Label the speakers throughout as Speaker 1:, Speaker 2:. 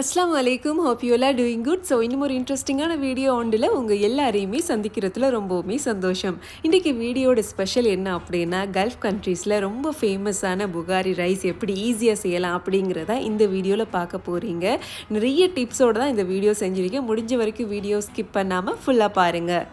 Speaker 1: அஸ்லாம் வலைக்கும் hope you எல்லாம் டூயிங் குட் ஸோ இன்னும் ஒரு இன்ட்ரெஸ்டிங்கான வீடியோ ஒன்றில் உங்கள் எல்லாரையுமே சந்திக்கிறதுல ரொம்பவுமே சந்தோஷம். இன்றைக்கி வீடியோட ஸ்பெஷல் என்ன அப்படின்னா கல்ஃப் கண்ட்ரீஸில் ரொம்ப ஃபேமஸான புகாரி ரைஸ் எப்படி ஈஸியாக செய்யலாம் அப்படிங்கிறத இந்த வீடியோவில் பார்க்க போகிறீங்க நிறைய டிப்ஸோடு தான் இந்த வீடியோ செஞ்சுருக்கேன். முடிஞ்ச வரைக்கும் வீடியோ ஸ்கிப் பண்ணாமல் ஃபுல்லாக பாருங்கள்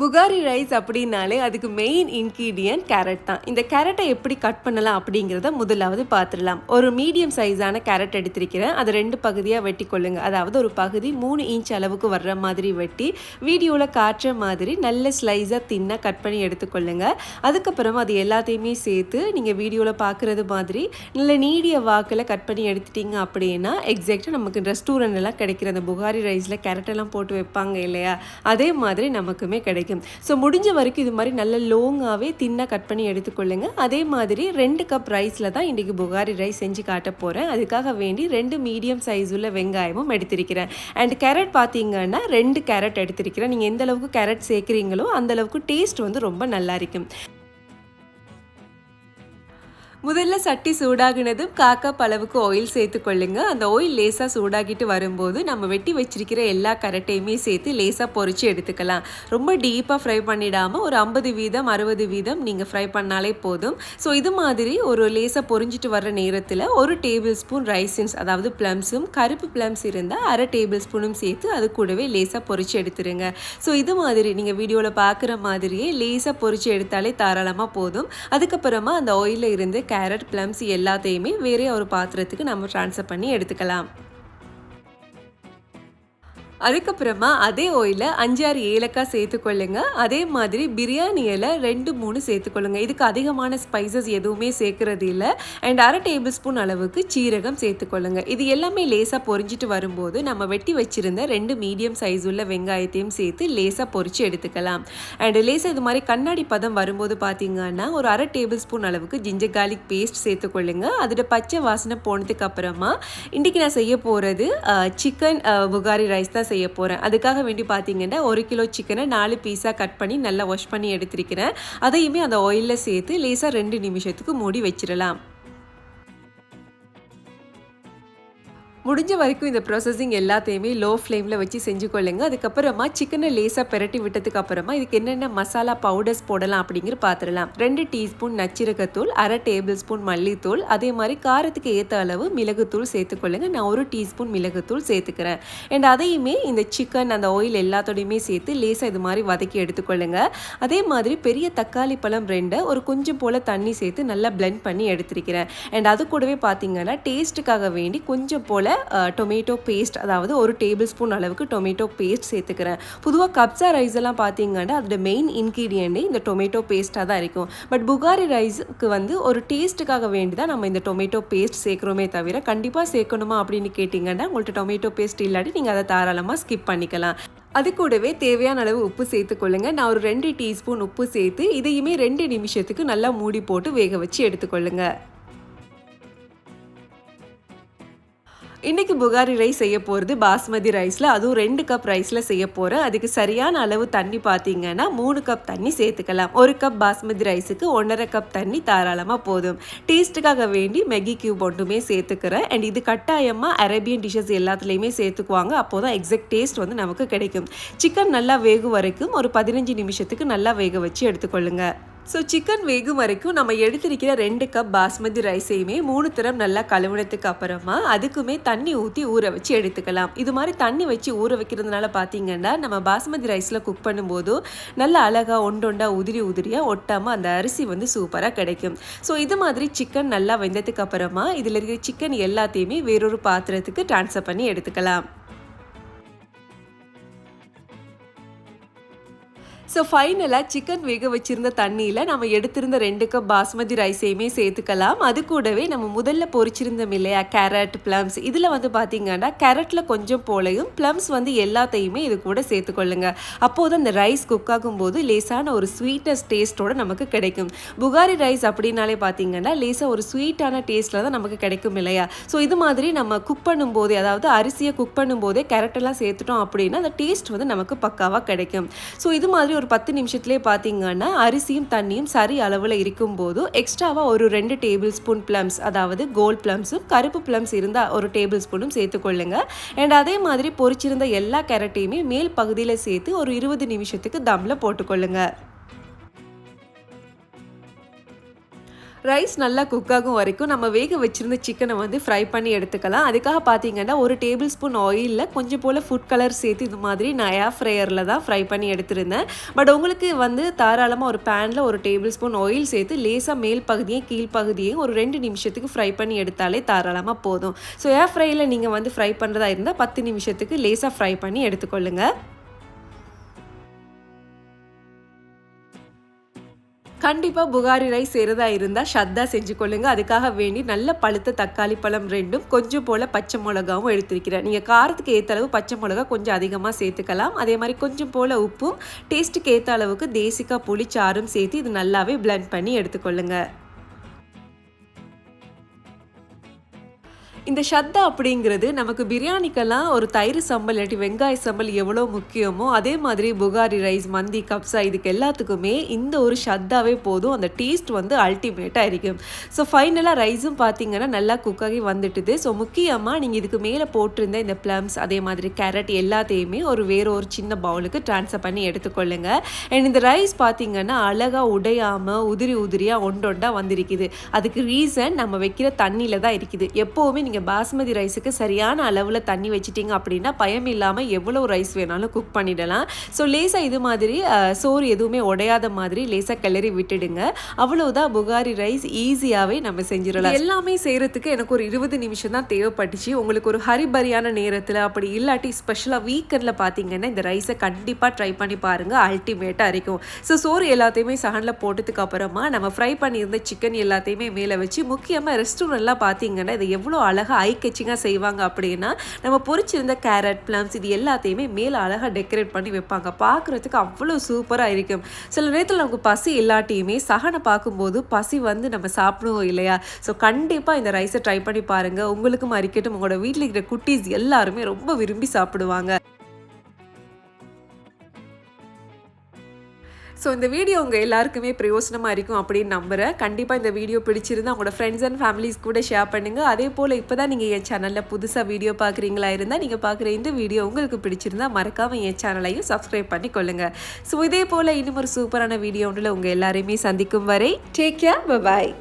Speaker 1: புகாரி ரைஸ் அப்படின்னாலே அதுக்கு மெயின் இன்க்ரீடியன்ட் கேரட் தான். இந்த கேரட்டை எப்படி கட் பண்ணலாம் அப்படிங்கிறத முதலாவது பார்த்துடலாம். ஒரு மீடியம் சைஸான கேரட் எடுத்திருக்கிறேன். அதை ரெண்டு பகுதியாக வெட்டி கொள்ளுங்க. அதாவது ஒரு பகுதி மூணு இன்ச் அளவுக்கு வர்ற மாதிரி வெட்டி வீடியோவில் காட்டுற மாதிரி நல்ல ஸ்லைஸாக தின்னாக கட் பண்ணி எடுத்துக்கொள்ளுங்க அதுக்கப்புறம் அது எல்லாத்தையுமே சேர்த்து நீங்கள் வீடியோவில் பார்க்குறது மாதிரி நல்ல நீடிய வாக்கில் கட் பண்ணி எடுத்துட்டீங்க அப்படின்னா எக்ஸாக்டாக நமக்கு ரெஸ்டாரண்ட் எல்லாம் கிடைக்கிற அந்த புகாரி ரைஸில் கேரட்டெல்லாம் போட்டு வைப்பாங்க இல்லையா? அதே மாதிரி நமக்குமே கிடைக்கும். கிடைக்கும் ஸோ முடிஞ்ச வரைக்கும் இது மாதிரி நல்ல லோங்காகவே தின்னாக கட் பண்ணி எடுத்துக்கொள்ளுங்க. அதே மாதிரி ரெண்டு கப் ரைஸில் தான் இன்றைக்கி புகாரி ரைஸ் செஞ்சு காட்ட போகிறேன் அதுக்காக வேண்டி ரெண்டு மீடியம் சைஸ் உள்ள வெங்காயமும் எடுத்திருக்கிறேன். அண்ட் கேரட் பார்த்தீங்கன்னா ரெண்டு கேரட் எடுத்திருக்கிறேன். நீங்கள் எந்த அளவுக்கு கேரட் சேர்க்குறீங்களோ அந்த அளவுக்கு டேஸ்ட் வந்து ரொம்ப நல்லா இருக்கும். முதல்ல சட்டி சூடாகினதும் காக்கா பளவுக்கு ஆயில் சேர்த்து கொள்ளுங்க. அந்த ஆயில் லேசாக சூடாகிட்டு வரும்போது நம்ம வெட்டி வச்சிருக்கிற எல்லா கரட்டையுமே சேர்த்து லேசாக பொறிச்சு எடுத்துக்கலாம். ரொம்ப டீப்பாக ஃப்ரை பண்ணிடாமல் ஒரு ஐம்பது வீதம் அறுபது வீதம் நீங்கள் ஃப்ரை பண்ணாலே போதும். ஸோ இது மாதிரி ஒரு லேசாக பொறிஞ்சிட்டு வர்ற நேரத்தில் ஒரு டேபிள் ஸ்பூன் ரைசின்ஸ் அதாவது ப்ளம்ஸும் கருப்பு ப்ளம்ஸ் இருந்தால் அரை டேபிள் ஸ்பூனும் சேர்த்து அது கூடவே லேசாக பொறிச்சு எடுத்துருங்க. ஸோ இது மாதிரி நீங்கள் வீடியோவில் பார்க்குற மாதிரியே லேசாக பொறிச்சு எடுத்தாலே தாராளமாக போதும். அதுக்கப்புறமா அந்த ஆயிலில் இருந்து கேரட் ப்ளம்ஸ் எல்லாத்தையுமே வேறே ஒரு பாத்திரத்துக்கு நம்ம ட்ரான்ஸ்ஃபர் பண்ணி எடுத்துக்கலாம். அதுக்கப்புறமா அதே ஆயிலில் அஞ்சாறு ஏலக்காய் சேர்த்துக்கொள்ளுங்க. அதே மாதிரி பிரியாணி இலை ரெண்டு மூணு சேர்த்துக்கொள்ளுங்க. இதுக்கு அதிகமான ஸ்பைசஸ் எதுவுமே சேர்க்கறது இல்லை. அண்ட் அரை டேபிள் ஸ்பூன் அளவுக்கு சீரகம் சேர்த்துக்கொள்ளுங்க. இது எல்லாமே லேசாக பொறிஞ்சிட்டு வரும்போது நம்ம வெட்டி வச்சிருந்த ரெண்டு மீடியம் சைஸ் உள்ள வெங்காயத்தையும் சேர்த்து லேசாக பொறிச்சு எடுத்துக்கலாம். அண்ட் லேசாக இது மாதிரி கண்ணாடி பதம் வரும்போது பார்த்தீங்கன்னா ஒரு அரை டேபிள் ஸ்பூன் அளவுக்கு ஜிஞ்சர் கார்லிக் பேஸ்ட் சேர்த்துக்கொள்ளுங்க. அதோட பச்சை வாசனை போனதுக்கு அப்புறமா இன்றைக்கி நான் செய்ய போகிறது சிக்கன் புகாரி ரைஸ் தான் செய்ய போகிறேன் அதுக்காக வேண்டி பார்த்தீங்கன்னா ஒரு கிலோ சிக்கனை நாலு பீஸாக கட் பண்ணி நல்லா வாஷ் பண்ணி எடுத்திருக்கிறேன். அதையுமே அந்த ஆயிலில் சேர்த்து லேசாக ரெண்டு நிமிஷத்துக்கு மூடி வச்சிடலாம் முடிஞ்ச வரைக்கும் இந்த ப்ராசஸிங் எல்லாத்தையுமே லோ ஃப்ளேமில் வச்சு செஞ்சு கொள்ளுங்க அதுக்கப்புறமா சிக்கனை லேசாக பெரட்டி விட்டதுக்கு அப்புறமா இதுக்கு என்னென்ன மசாலா பவுடர்ஸ் போடலாம் அப்படிங்கிற பார்த்துடலாம் ரெண்டு டீஸ்பூன் நச்சிரகத்தூள் அரை டேபிள் ஸ்பூன் மல்லித்தூள் அதே மாதிரி காரத்துக்கு ஏற்ற அளவு மிளகுத்தூள் சேர்த்துக்கொள்ளுங்க. நான் ஒரு டீஸ்பூன் மிளகுத்தூள் சேர்த்துக்கிறேன். அண்ட் அதையுமே இந்த சிக்கன் அந்த ஆயில் எல்லாத்தோடையுமே சேர்த்து லேசாக இது மாதிரி வதக்கி எடுத்துக்கொள்ளுங்க. அதே மாதிரி பெரிய தக்காளி பழம் ரெண்டை ஒரு கொஞ்சம் போல் தண்ணி சேர்த்து நல்லா பிளெண்ட் பண்ணி எடுத்துருக்கிறேன். அண்ட் அது கூடவே பார்த்தீங்கன்னா டேஸ்ட்டுக்காக வேண்டி கொஞ்சம் போல் டொமேட்டோ பேஸ்ட் அதாவது ஒரு டேபிள் ஸ்பூன் அளவுக்கு டொமேட்டோ பேஸ்ட் சேர்த்துக்கிறேன். பொதுவாக கப்சா ரைஸ் எல்லாம் பார்த்தீங்கன்னா அதோட மெயின் இன்க்ரீடியண்ட்டே இந்த டொமேட்டோ பேஸ்ட்டாக தான் இருக்கும். பட் புகாரி ரைஸுக்கு வந்து ஒரு டேஸ்ட்டுக்காக வேண்டி தான் நம்ம இந்த டொமேட்டோ பேஸ்ட் சேர்க்குறோமே தவிர கண்டிப்பாக சேர்க்கணுமா அப்படின்னு கேட்டிங்கன்னா உங்கள்கிட்ட டொமேட்டோ பேஸ்ட் இல்லாட்டி நீங்கள் அதை தாராளமாக ஸ்கிப் பண்ணிக்கலாம். அது கூடவே தேவையான அளவு உப்பு சேர்த்துக்கொள்ளுங்க நான் ஒரு ரெண்டு டீஸ்பூன் உப்பு சேர்த்து இதையுமே ரெண்டு நிமிஷத்துக்கு நல்லா மூடி போட்டு வேக வச்சு எடுத்துக்கொள்ளுங்கள் இன்றைக்கி புகாரி ரைஸ் செய்ய போகிறது பாஸ்மதி ரைஸில். அதுவும் ரெண்டு கப் ரைஸில் செய்ய போகிறேன் அதுக்கு சரியான அளவு தண்ணி பார்த்தீங்கன்னா மூணு கப் தண்ணி சேர்த்துக்கலாம். ஒரு கப் பாஸ்மதி ரைஸுக்கு ஒன்றரை கப் தண்ணி தாராளமாக போதும். டேஸ்ட்டுக்காக வேண்டி மெகி கியூப் ஒன்றுமே சேர்த்துக்கிறேன். அண்ட் இது கட்டாயமாக அரேபியன் டிஷ்ஷஸ் எல்லாத்துலேயுமே சேர்த்துக்குவாங்க. அப்போ தான் எக்ஸாக்ட் டேஸ்ட் வந்து நமக்கு கிடைக்கும். சிக்கன் நல்லா வேகும் வரைக்கும் ஒரு பதினஞ்சு நிமிஷத்துக்கு நல்லா வேக வச்சு எடுத்துக்கொள்ளுங்கள் ஸோ சிக்கன் வேகும் வரைக்கும் நம்ம எடுத்திருக்கிற ரெண்டு கப் பாஸ்மதி ரைஸையுமே மூணு தரம் நல்லா கழுவுனதுக்கு அப்புறமா அதுக்குமே தண்ணி ஊற்றி ஊற வச்சு எடுத்துக்கலாம். இது மாதிரி தண்ணி வச்சு ஊற வைக்கிறதுனால பார்த்தீங்கன்னா நம்ம பாஸ்மதி ரைஸில் குக் பண்ணும்போது நல்லா அழகாக ஒண்டொண்டா உதிரி உதிரியாக ஒட்டாமல் அந்த அரிசி வந்து சூப்பராக கிடைக்கும். ஸோ இது மாதிரி சிக்கன் நல்லா வெந்ததுக்கு அப்புறமா இதில் இருக்கிற சிக்கன் எல்லாத்தையுமே வேறொரு பாத்திரத்துக்கு ட்ரான்ஸ்ஃபர் பண்ணி எடுத்துக்கலாம். ஸோ ஃபைனலாக சிக்கன் வேக வச்சுருந்த தண்ணியில் நம்ம எடுத்திருந்த ரெண்டு கப் பாஸ்மதி ரைஸையுமே சேர்த்துக்கலாம். அது கூடவே நம்ம முதல்ல பொறிச்சிருந்தோம் இல்லையா கேரட் ப்ளம்ஸ் இதில் வந்து பார்த்திங்கன்னா கேரட்டில் கொஞ்சம் போலையும் ப்ளம்ஸ் வந்து எல்லாத்தையுமே இது கூட சேர்த்துக்கொள்ளுங்க. அப்போது அந்த ரைஸ் குக் ஆகும்போது லேசான ஒரு ஸ்வீட்னஸ் டேஸ்ட்டோட நமக்கு கிடைக்கும். புகாரி ரைஸ் அப்படின்னாலே பார்த்தீங்கன்னா லேசாக ஒரு ஸ்வீட்டான டேஸ்ட்டில் தான் நமக்கு கிடைக்கும் இல்லையா? ஸோ இது மாதிரி நம்ம குக் பண்ணும்போதே அதாவது அரிசியை குக் பண்ணும்போதே கேரட்டெல்லாம் சேர்த்துட்டோம் அப்படின்னா அந்த டேஸ்ட் வந்து நமக்கு பக்காவாக கிடைக்கும். ஸோ இது மாதிரி ஒரு பத்து நிமிஷத்துலேயே பார்த்தீங்கன்னா அரிசியும் தண்ணியும் சரி அளவில் இருக்கும்போது எக்ஸ்ட்ராவாக ஒரு ரெண்டு டேபிள் ஸ்பூன் ப்ளம்ஸ் அதாவது கோல்ட் ப்ளம்ஸும் கருப்பு ப்ளம்ஸ் இருந்தால் ஒரு டேபிள் ஸ்பூனும் சேர்த்துக்கொள்ளுங்க அண்ட் அதே மாதிரி பொரிச்சிருந்த எல்லா கேரட்டையுமே மேல் பகுதியில் சேர்த்து ஒரு இருபது நிமிஷத்துக்கு தம்மில் போட்டுக்கொள்ளுங்கள் ரைஸ் நல்லா குக் ஆகும் வரைக்கும் நம்ம வேக வச்சுருந்த சிக்கனை வந்து ஃப்ரை பண்ணி எடுத்துக்கலாம். அதுக்காக பார்த்தீங்கன்னா ஒரு டேபிள் ஸ்பூன் ஆயிலில் கொஞ்சம் போல் ஃபுட் கலர் சேர்த்து இது மாதிரி நான் ஏர் ஃப்ரையரில் தான் ஃப்ரை பண்ணி எடுத்திருந்தேன். பட் உங்களுக்கு வந்து தாராளமாக ஒரு பேனில் ஒரு டேபிள் ஸ்பூன் ஆயில் சேர்த்து லேசாக மேல் பகுதியும் கீழ்ப்பகுதியும் ஒரு ரெண்டு நிமிஷத்துக்கு ஃப்ரை பண்ணி எடுத்தாலே தாராளமாக போதும். ஸோ ஏர் ஃப்ரையில் நீங்கள் வந்து ஃப்ரை பண்ணுறதா இருந்தால் பத்து நிமிஷத்துக்கு லேசாக ஃப்ரை பண்ணி எடுத்துக்கொள்ளுங்கள் கண்டிப்பாக புகாரி ரைஸ் செய்கிறதா இருந்தால் ஷத்தா செஞ்சு கொள்ளுங்க. அதுக்காக வேண்டி நல்ல பழுத்த தக்காளி பழம் ரெண்டும் கொஞ்சம் போல் பச்சை மிளகாவும் எடுத்திருக்கிறேன். நீங்கள் காரத்துக்கு ஏற்ற அளவு பச்சை மிளகா கொஞ்சம் அதிகமாக சேர்த்துக்கலாம். அதே மாதிரி கொஞ்சம் போல் உப்பும் டேஸ்ட்டுக்கு ஏற்ற அளவுக்கு தேசிக்காய் புளிச்சாரும் சேர்த்து இது நல்லாவே பிளெண்ட் பண்ணி எடுத்துக்கொள்ளுங்கள் இந்த ஷத்தா அப்படிங்கிறது நமக்கு பிரியாணிக்கெல்லாம் ஒரு தயிர் சம்பல் இல்லாட்டி வெங்காய சம்பல் எவ்வளோ முக்கியமோ அதே மாதிரி புகாரி ரைஸ் மந்தி கப்ஸா இதுக்கு எல்லாத்துக்குமே இந்த ஒரு ஷத்தாவே போதும். அந்த டேஸ்ட் வந்து அல்டிமேட்டாக இருக்கும். ஸோ ஃபைனலாக ரைஸும் பார்த்தீங்கன்னா நல்லா குக் ஆகி வந்துட்டுது. ஸோ முக்கியமாக நீங்கள் இதுக்கு மேலே போட்டிருந்த இந்த ப்ளம்ஸ் அதே மாதிரி கேரட் எல்லாத்தையுமே ஒரு வேறு ஒரு சின்ன பவுலுக்கு ட்ரான்ஸ்ஃபர் பண்ணி எடுத்துக்கொள்ளுங்க. அண்ட் இந்த ரைஸ் பார்த்தீங்கன்னா அழகாக உடையாமல் உதிரி உதிரியாக ஒண்டொண்டா வந்திருக்குது. அதுக்கு ரீசன் நம்ம வைக்கிற தண்ணியில் தான் இருக்குது. எப்போவுமே நீங்கள் பாஸ்மதி ரைஸுக்கு சரியான அளவில் தண்ணி வச்சிட்டிங்க அப்படின்னா பயம் இல்லாமல் எவ்வளோ ரைஸ் வேணாலும் குக் பண்ணிடலாம். ஸோ லேசாக இது மாதிரி சோறு எதுவுமே உடையாத மாதிரி லேசாக கிளறி விட்டுடுங்க. அவ்வளவுதான் புகாரி ரைஸ் ஈஸியாகவே நம்ம செஞ்சிடலாம். எல்லாமே செய்கிறதுக்கு எனக்கு ஒரு இருபது நிமிஷம் தான் தேவைப்பட்டுச்சு. உங்களுக்கு ஒரு ஹரிபரியான நேரத்தில் அப்படி இல்லாட்டி ஸ்பெஷலாக வீக்கெண்டில் பார்த்தீங்கன்னா இந்த ரைஸை கண்டிப்பாக ட்ரை பண்ணி பாருங்கள் அல்டிமேட்டாக இருக்கும் ஸோ சோறு எல்லாத்தையுமே சகனில் போட்டதுக்கு அப்புறமா நம்ம ஃப்ரை பண்ணியிருந்த சிக்கன் எல்லாத்தையுமே மேலே வச்சு முக்கியமாக ரெஸ்டாரண்ட்லாம் பார்த்தீங்கன்னா இது எவ்வளோ அழகாக ஐ கச்சிங்காக செய்வாங்க அப்படின்னா நம்ம பொறிச்சிருந்த கேரட் ப்ளம்ஸ் இது எல்லாத்தையுமே மேலே அழகாக டெக்கரேட் பண்ணி வைப்பாங்க. பார்க்குறதுக்கு அவ்வளோ சூப்பராக இருக்கும். சில நேரத்தில் நமக்கு பசி இல்லாட்டியுமே சகனை பார்க்கும்போது பசி வந்து நம்ம சாப்பிடுவோம் இல்லையா? ஸோ கண்டிப்பாக இந்த ரைஸை ட்ரை பண்ணி பாருங்கள் உங்களுக்கும் அறிக்கட்டும் உங்களோட வீட்டில் இருக்கிற குட்டீஸ் எல்லாருமே ரொம்ப விரும்பி சாப்பிடுவாங்க. ஸோ இந்த வீடியோ உங்கள் எல்லாருக்குமே பிரயோசனமாக இருக்கும் அப்படின்னு நம்புகிறேன் கண்டிப்பாக இந்த வீடியோ பிடிச்சிருந்தா உங்களோட ஃப்ரெண்ட்ஸ் அண்ட் ஃபேமிலிஸ் கூட ஷேர் பண்ணுங்கள் அதே போல் இப்போ தான் நீங்கள் என் சேனலில் புதுசாக வீடியோ பார்க்குறீங்களா இருந்தால் நீங்கள் பார்க்குற இந்த வீடியோ உங்களுக்கு பிடிச்சிருந்தா மறக்காமல் என் சேனலையும் சப்ஸ்கிரைப் பண்ணி கொள்ளுங்கள் ஸோ இதே போல் இன்னும் ஒரு சூப்பரான வீடியோ ஒன்றில் உங்கள் எல்லாரையுமே சந்திக்கும் வரை டேக் கேர் பாய்